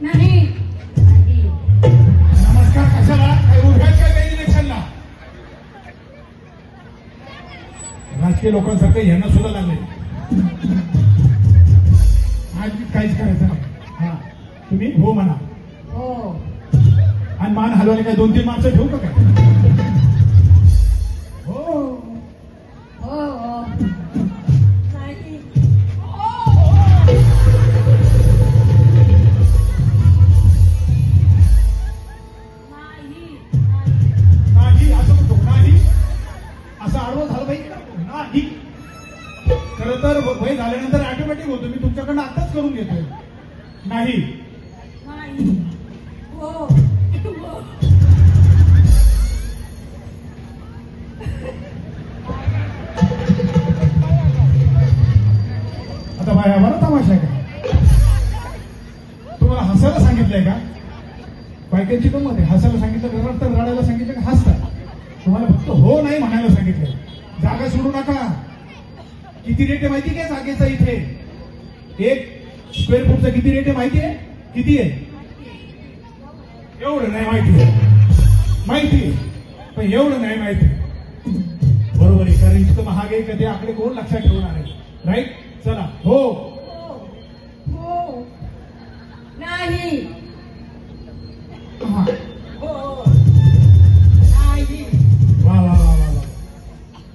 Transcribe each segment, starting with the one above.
नाही. नमस्कार कशाला? काही इलेक्शनला? राजकीय लोकांसारखं यांना सुद्धा लागले आज काहीच करायचं नाही. हा. तुम्ही हो म्हणा. हो. आणि मान हलवले काय दोन तीन माणसं ठेवू का काय? हो हो. असं आडवं झालं पाहिजे खर तर वय झाल्यानंतर ऑटोमॅटिक होतो. मी तुमच्याकडनं आताच करून घेतोय. नाही. नाही आता बाया बरं तमाशा आहे का? तुम्हाला हसायला सांगितलंय का? बायकांची गंमत आहे. हसायला सांगितलं का रडतात रडायला सांगितलं का? हसतात. हो नाही म्हणायला सांगितलं. जागा सोडू नका. किती रेट आहे माहिती काय जागेचा इथे? एक स्क्वेअर फूटचा किती रेट आहे माहिती आहे? किती आहे? एवढं नाही माहिती माहिती पण एवढं नाही माहिती बरोबर आहे. कारण इतकं महाग आहे कधी आकडे कोण लक्षात ठेवणार आहे? राईट चला. हो. हो. हो. नाही.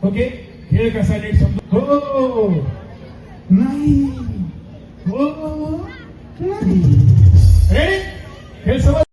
ओके? खेळ कसा नीट समजू? हो नाही. हो नाही. रेडी खेळ समज